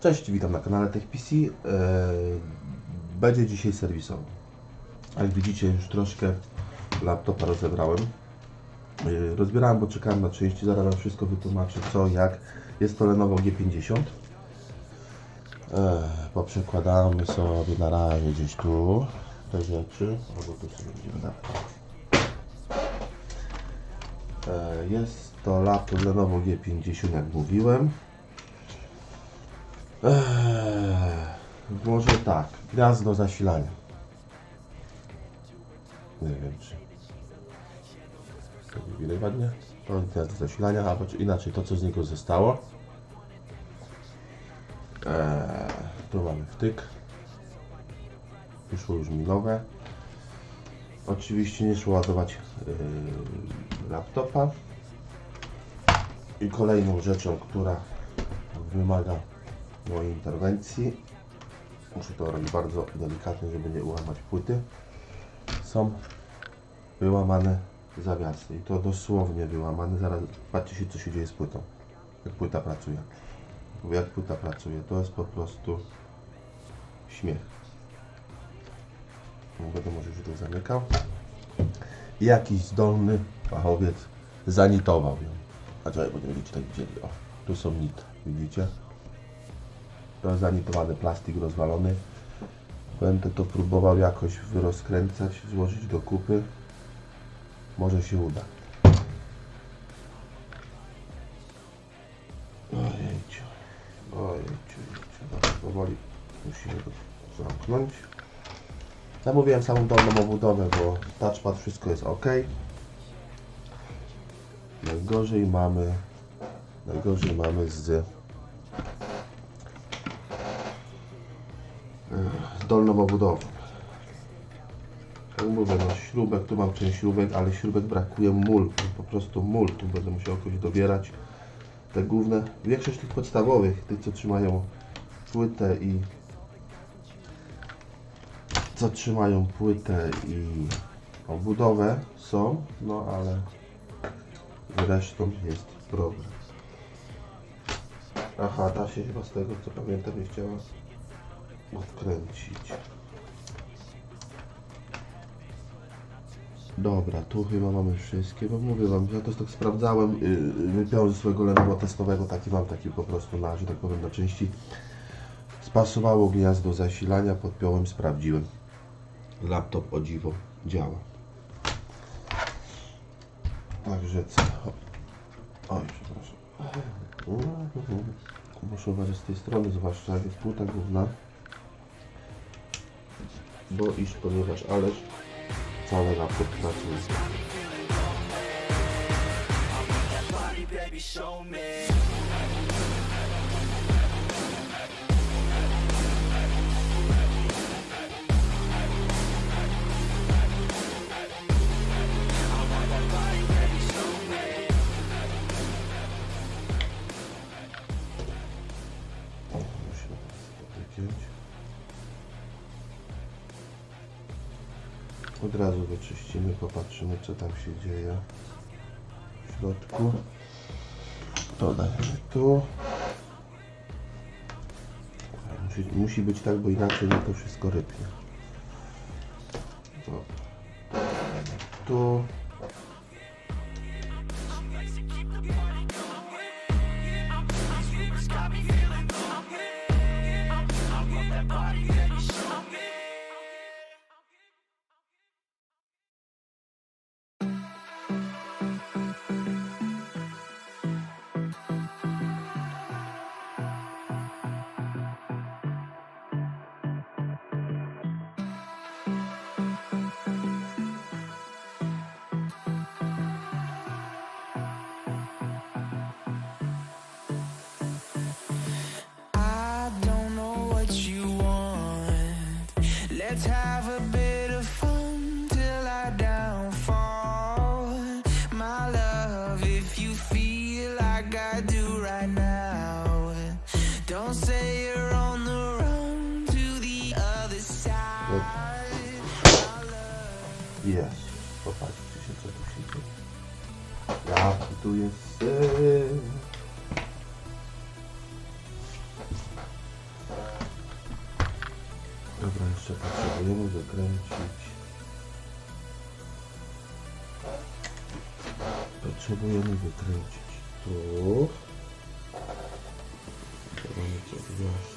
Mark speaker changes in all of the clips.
Speaker 1: Cześć, witam na kanale TechPC. Eee, Będzie dzisiaj serwisowo. Jak widzicie, już troszkę laptopa rozebrałem. Eee, Rozbierałem, bo czekałem na części. Zaraz Wam wszystko wytłumaczę, co, jak. Jest to Lenovo G50. Eee, Poprzekładamy sobie na razie gdzieś tu te rzeczy. Albo tu sobie będziemy dawać. Jest to laptop Lenovo G50, jak mówiłem. Eee, może tak, gniazdo zasilania. Nie wiem czy. Widać ładnie. To gniazdo zasilania, albo inaczej to co z niego zostało. Eee, tu mamy wtyk. Wyszło już mi nowe. Oczywiście nie szło ładować yy, laptopa. I kolejną rzeczą, która wymaga mojej interwencji. Muszę to robić bardzo delikatnie, żeby nie ułamać płyty. Są wyłamane zawiasy i to dosłownie wyłamane. Zaraz patrzcie co się dzieje z płytą. Jak płyta pracuje. Jak płyta pracuje, to jest po prostu śmiech. Nie będę może już to zamykał. Jakiś zdolny fachowiec zanitował ją. A czekaj, będziemy tak widzieli. O, tu są nit, widzicie? Zanitowany plastik rozwalony. Będę to próbował jakoś wyrozkręcać, złożyć do kupy. Może się uda. Ojejciu. Ojejciu. Dobra, powoli musimy to zamknąć. Zamówiłem samą dolną obudowę, bo touchpad wszystko jest ok. Najgorzej mamy najgorzej mamy z z dolną obudową. Jak mówię, no śrubek, tu mam część śrubek, ale śrubek brakuje mul, po prostu mul, tu będę musiał jakoś dobierać. Te główne, większość tych podstawowych, tych co trzymają płytę i co trzymają płytę i obudowę są, no ale z resztą jest problem. Aha, ta się chyba z tego co pamiętam nie chciała odkręcić. Dobra, tu chyba mamy wszystkie, bo mówię wam, ja to tak sprawdzałem, yy, wypiąłem ze swojego Lenovo testowego, taki mam taki po prostu na, że tak powiem, na części. Spasowało gniazdo zasilania, podpiąłem, sprawdziłem. Laptop o dziwo działa. Także co? Oj, przepraszam. Muszę uważać z tej strony, zwłaszcza jak jest płyta główna. Bo iż, ponieważ ależ cały laptop pracuje.
Speaker 2: baby, show
Speaker 1: wyczyścimy, popatrzymy co tam się dzieje w środku. To dajemy tu. Musi, musi być tak, bo inaczej mi to wszystko rypnie. Dajemy tu. Potrzebujemy wykręcić tu. To mamy.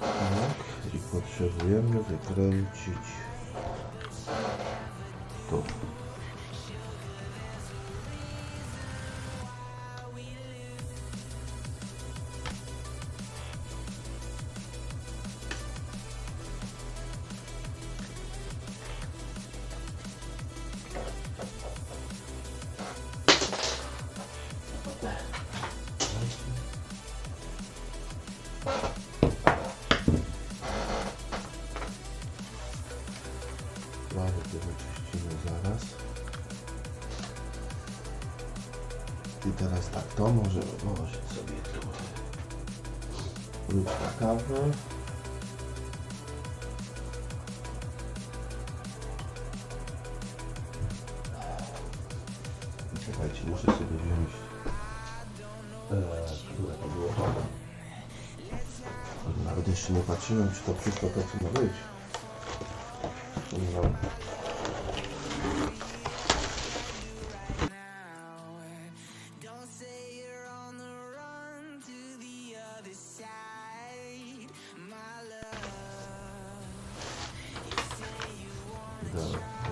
Speaker 1: Tak, i potrzebujemy wykręcić tu. Teraz tak, to możemy włożyć sobie tu. Łyżka kawy. Czekajcie, muszę sobie wziąć. Eee, które to było? Nawet jeszcze nie patrzyłem, czy to wszystko to, co ma być.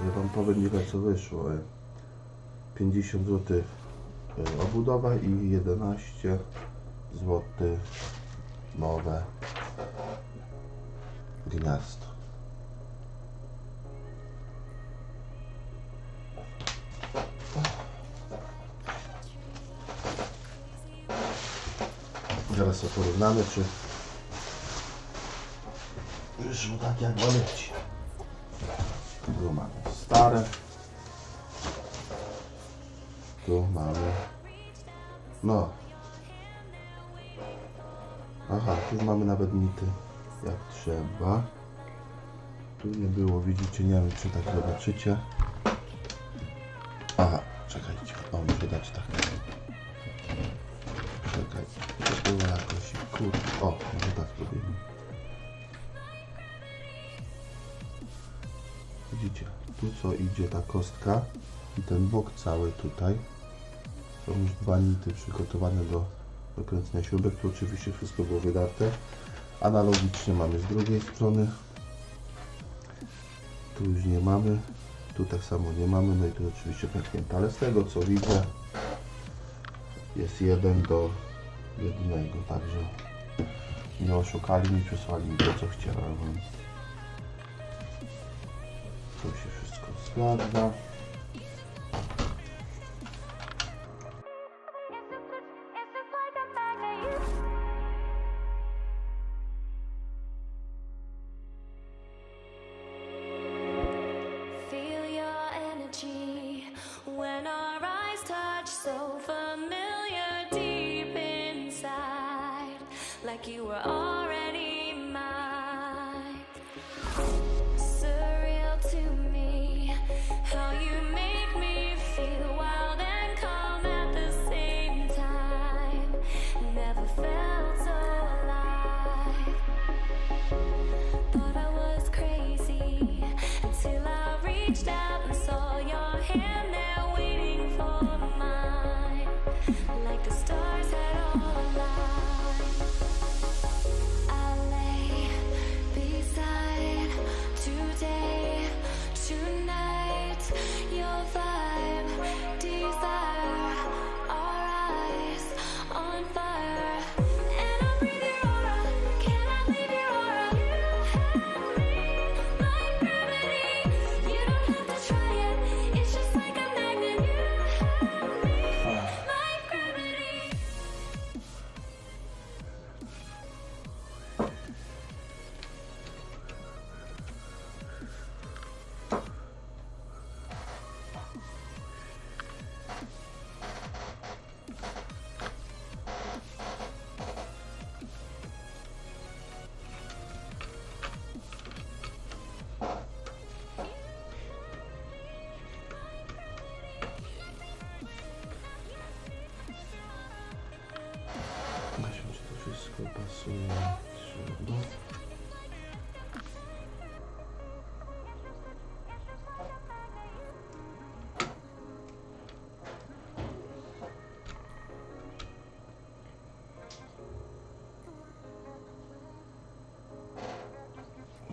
Speaker 1: Ja wam powiem ile co wyszło. e. 50 zł obudowa i 11 zł nowe gniazdo. Zaraz sobie porównamy, czy wyszło tak jak ma być. Stare. Tu mamy. No. Aha, tu mamy nawet nity jak trzeba. Tu nie było, widzicie, nie wiem czy tak zobaczycie. Aha, czekajcie, o muszę dać tak. Czekaj, to było jakoś, kurde, o, może tak zrobimy. Widzicie, tu co idzie ta kostka i ten bok cały tutaj. Są już dwa nity przygotowane do, do kręcenia śrubek. Tu oczywiście wszystko było wydarte. Analogicznie mamy z drugiej strony. Tu już nie mamy. Tu tak samo nie mamy. No i tu oczywiście pęknięte. Ale z tego co widzę jest jeden do jednego. Także nie oszukali mi, przysłali mi to co chciałem.
Speaker 3: 再见。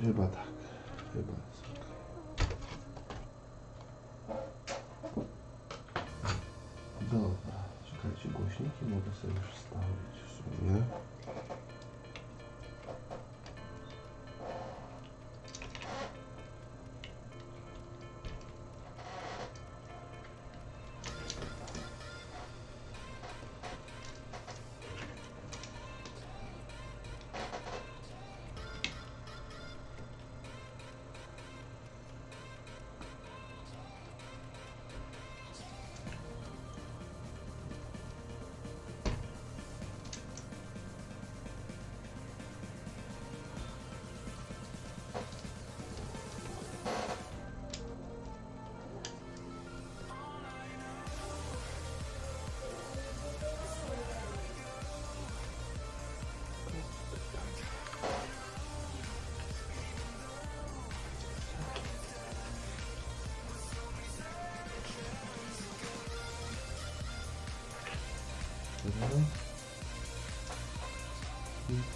Speaker 1: Chyba tak. Chyba jest ok. Dobra, czekajcie, głośniki mogę sobie już wstawić w sumie.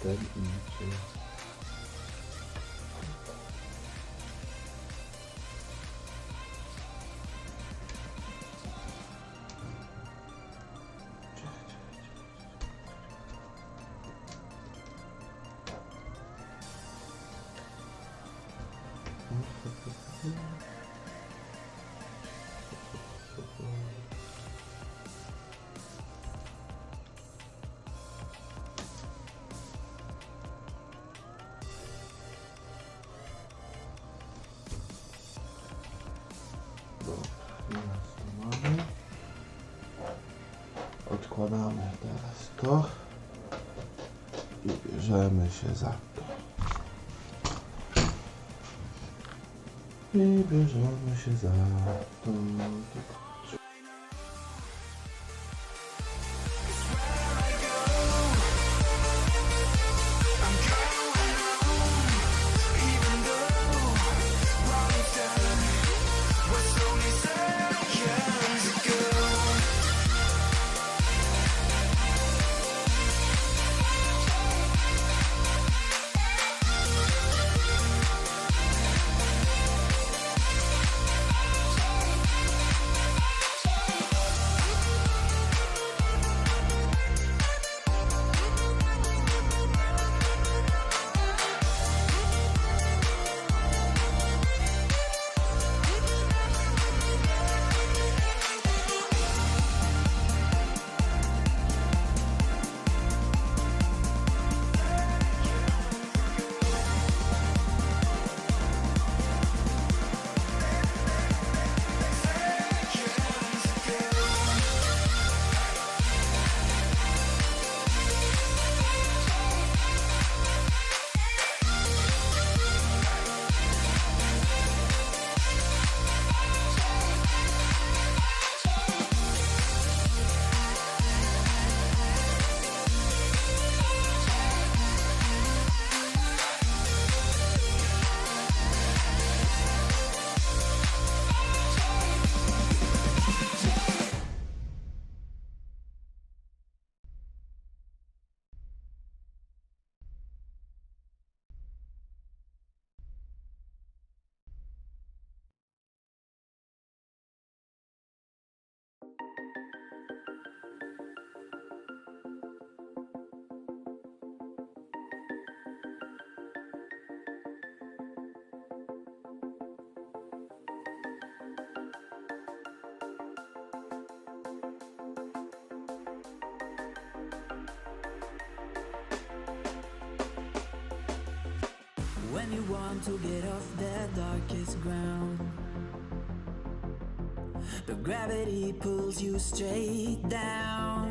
Speaker 1: I Odkładamy teraz to i bierzemy się za to. I bierzemy się za to.
Speaker 4: When you want to get off the darkest ground, but gravity pulls you straight down.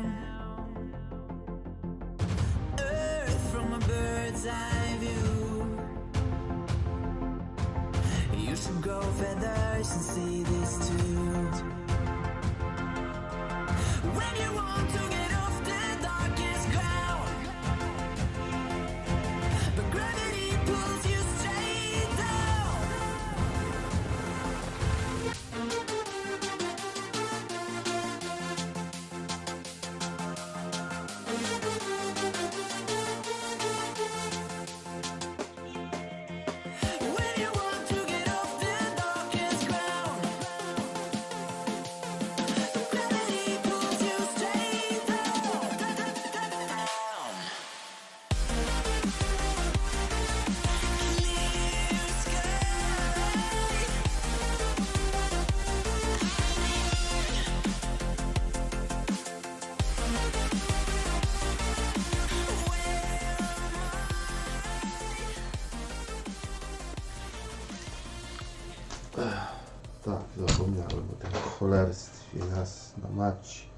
Speaker 1: Cholerstwie, jasna mać.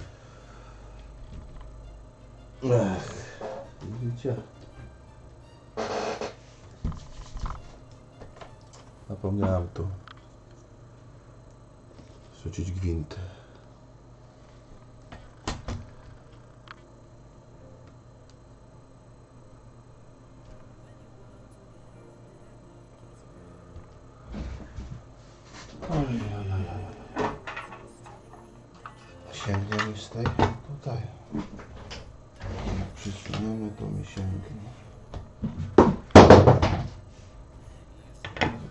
Speaker 1: Ech, widzicie? Zapomniałem tu rzucić gwinty. Oj, oj, oj, oj. Sięgniemy z tej tutaj. Jak przysuniemy, to mi sięgnie.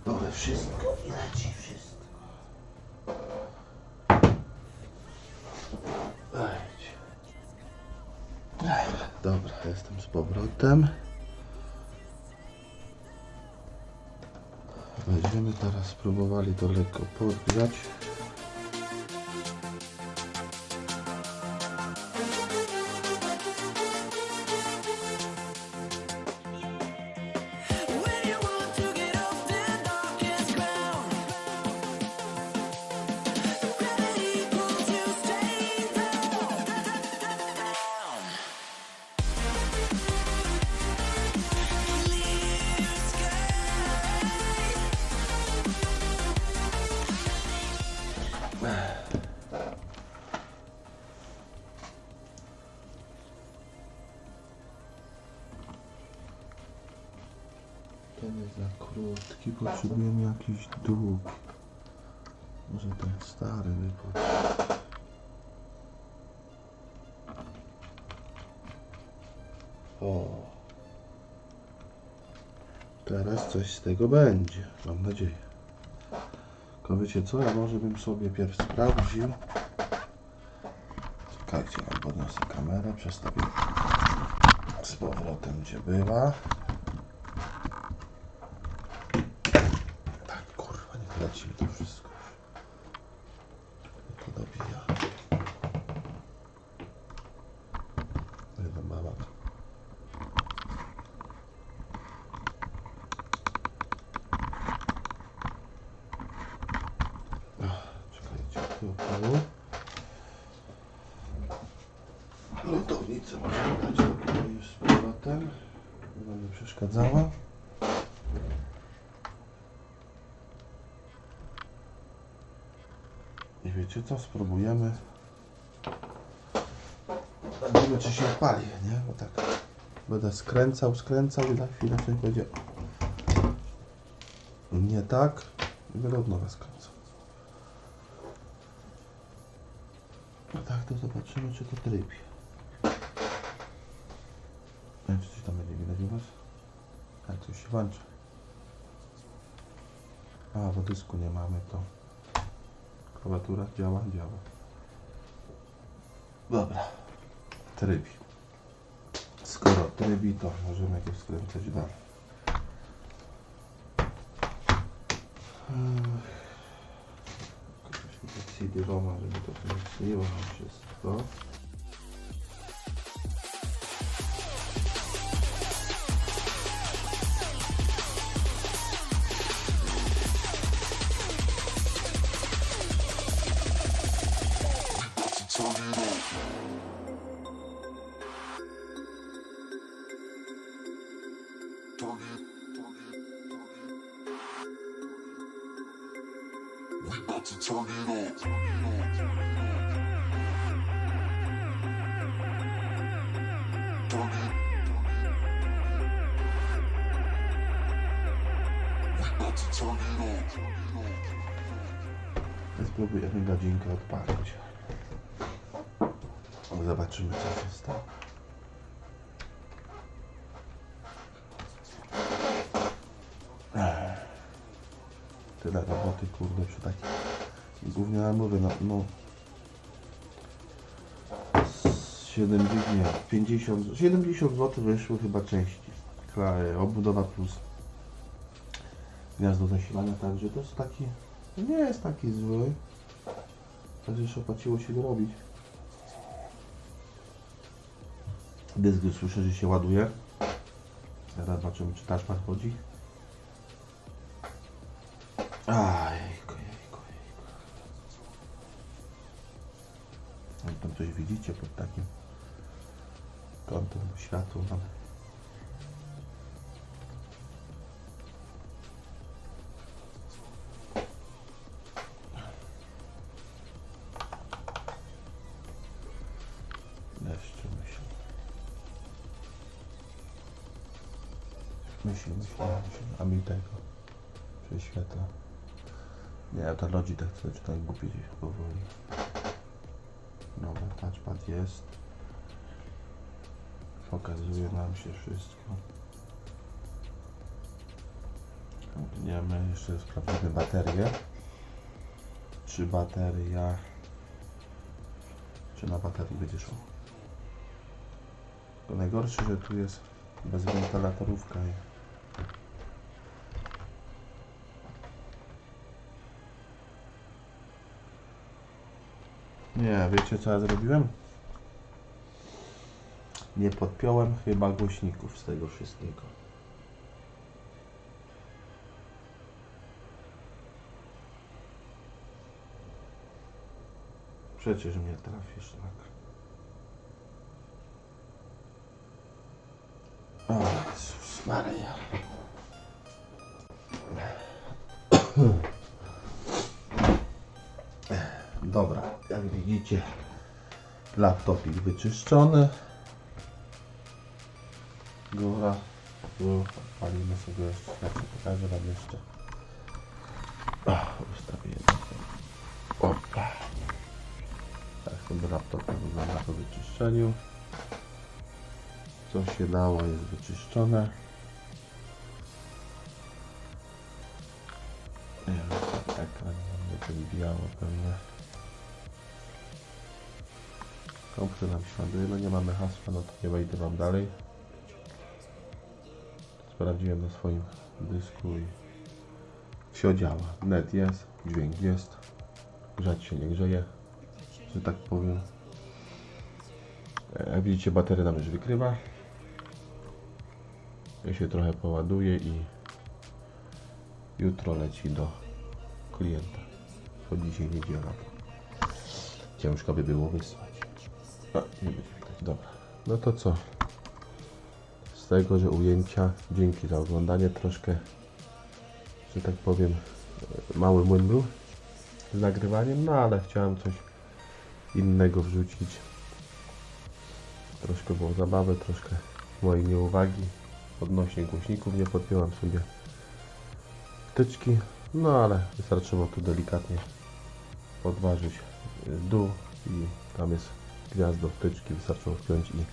Speaker 1: Dobra, wszystko i leci wszystko. Ech, Dobra, jestem z powrotem. Będziemy teraz spróbowali to lekko podgrzać. Potrzebujemy jakiś długi. Może ten stary wypadł. O. Teraz coś z tego będzie, mam nadzieję. Tylko wiecie co, ja może bym sobie pierw sprawdził. Czekajcie, ja podniosę kamerę, przestawię z powrotem gdzie była. Tak, kurwa, nie leci mi to wszystko. To dobija. Jedna mama. Ach, Czekajcie, tu tu. Lutownicę możemy dać do pokoju z powrotem. Nie będę przeszkadzała. I wiecie co? Spróbujemy. Zobaczymy czy się pali, nie? Bo tak będę skręcał, skręcał i na chwilę coś będzie nie tak i będę od nowa skręcał. No tak, to zobaczymy czy to trybi. Nie wiem, czy coś tam będzie widać u Was? Tak, coś się włączy. A, bo dysku nie mamy, to klawiatura działa, działa. Dobra, trybi. Skoro trybi, to możemy jakieś skręcać dalej. Ech. CD-ROMa, żeby to nam wszystko. Spróbujemy godzinkę odpalić. Zobaczymy co się stało. Tyle roboty kurde przy takich głównie ja mówię no, no z 70, nie, 50, 70 zł wyszły chyba części. Obudowa plus gniazdo zasilania, także to jest taki, nie jest taki zły. Także już opłaciło się go robić. Dysk słyszę, że się ładuje. Zaraz zobaczymy, czy taśma chodzi. Aj, jejku, jejku, jejku. Tam coś widzicie pod takim kątem światła. A mi tego prześwietla. Nie, to Logitech chce zaczyna głupić powoli. Dobra, touchpad jest. Pokazuje nam się wszystko. Klikniemy, jeszcze sprawdzimy baterię. Czy bateria... Czy na baterii będzie szło? To najgorsze, że tu jest bezwentylatorówka. i- Nie, wiecie co ja zrobiłem? Nie podpiąłem chyba głośników z tego wszystkiego. Przecież mnie trafisz tak. O Jezus Maria. Widzicie, laptopik wyczyszczony. Góra, palimy sobie jeszcze, ja pokażę wam jeszcze. O, ustawię Opa. Tak sobie laptop wygląda po wyczyszczeniu. Co się dało jest wyczyszczone. gry. No nie mamy hasła, no to nie wejdę Wam dalej. Sprawdziłem na swoim dysku i się działa. Net jest, dźwięk jest, grzać się nie grzeje, że tak powiem. E, jak widzicie, bateria nam już wykrywa. Ja się trochę poładuje i jutro leci do klienta. Bo dzisiaj niedziela. Ciężko by było wysłać. A, nie będzie widać. Dobra. No to co? Z tego, że ujęcia, dzięki za oglądanie, troszkę, że tak powiem, mały młyn był z nagrywaniem, no ale chciałem coś innego wrzucić. Troszkę było zabawy, troszkę mojej nieuwagi odnośnie głośników. Nie podpiąłem sobie wtyczki, no ale wystarczyło tu delikatnie podważyć dół i tam jest gwiazdo wtyczki, wystarczyło wpiąć i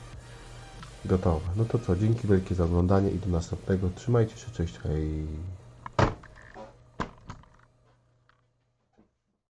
Speaker 1: gotowe. No to co, dzięki wielkie za oglądanie i do następnego. Trzymajcie się, cześć, hej.